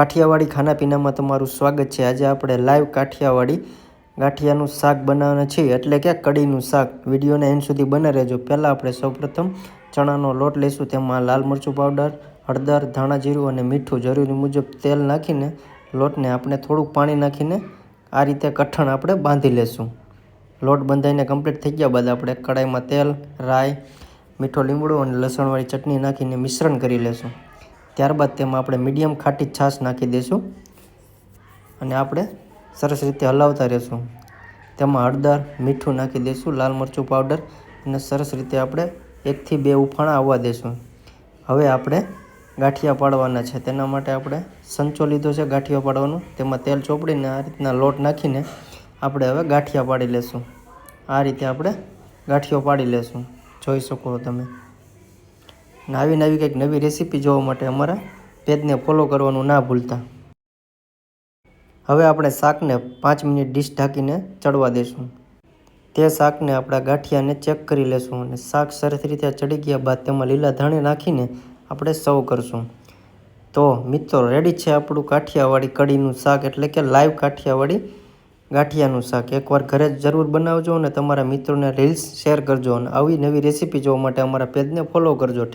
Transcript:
કાઠિયાવાડી ખાનાપીનામાં તમારું સ્વાગત છે. આજે આપણે લાઈવ કાઠિયાવાડી ગાંઠિયાનું શાક બનાવવાના છીએ. એટલે કે કઢીનું શાક. વિડીયોને એન્ડ સુધી બને રહેજો. પહેલાં આપણે સૌપ્રથમ ચણાનો લોટ લઈશું. તેમાં લાલ મરચું પાવડર હળદર, ધાણા જીરું અને મીઠું. જરૂરી મુજબ તેલ નાખીને લોટને આપણે થોડુંક પાણી નાખીને આ રીતે કઠણ આપણે બાંધી લેશું. લોટ બંધાઈને કમ્પ્લીટ થઈ ગયા બાદ આપણે કડાઈમાં તેલ, રાઈ, મીઠો લીમડો અને લસણવાળી ચટણી નાખીને મિશ્રણ કરી લેશું. ત્યારબાદ તેમાં આપણે મીડિયમ ખાટી છાશ નાખી દઈશું અને આપણે સરસ રીતે હલાવતા રહેશું. તેમાં હળદર, મીઠું નાખી દઈશું, લાલ મરચું પાવડર અને સરસ રીતે આપણે એકથી બે ઉફાણા આવવા દઈશું. હવે આપણે ગાંઠિયા પાડવાના છે. તેના માટે આપણે સંચો લીધો છે ગાંઠિયા પાડવાનો. તેમાં તેલ ચોપડીને આ રીતના લોટ નાખીને આપણે હવે ગાંઠિયા પાડી લેશું. આ રીતે આપણે ગાંઠિયો પાડી લેશું. જોઈ શકો તમે. આવી નવી કંઈક નવી રેસીપી જોવા માટે અમારા પેજને ફોલો કરવાનું ના ભૂલતા. હવે આપણે શાકને પાંચ મિનિટ ડીશ ઢાંકીને ચડવા દઈશું. તે શાકને આપણા ગાંઠિયાને ચેક કરી લેશું અને શાક સરસ રીતે ચડી ગયા બાદ તેમાં લીલા ધાણી નાખીને આપણે સર્વ કરશું. તો મિત્રો રેડી છે આપણું કાઠિયાવાડી કઢીનું શાક એટલે કે લાઈવ કાઠિયાવાડી ગાંઠિયાનું શાક. એકવાર ઘરે જરૂર બનાવજો અને તમારા મિત્રોને રીલ્સ શેર કરજો અને આવી નવી રેસીપી જોવા માટે અમારા પેજને ફોલો કરજો.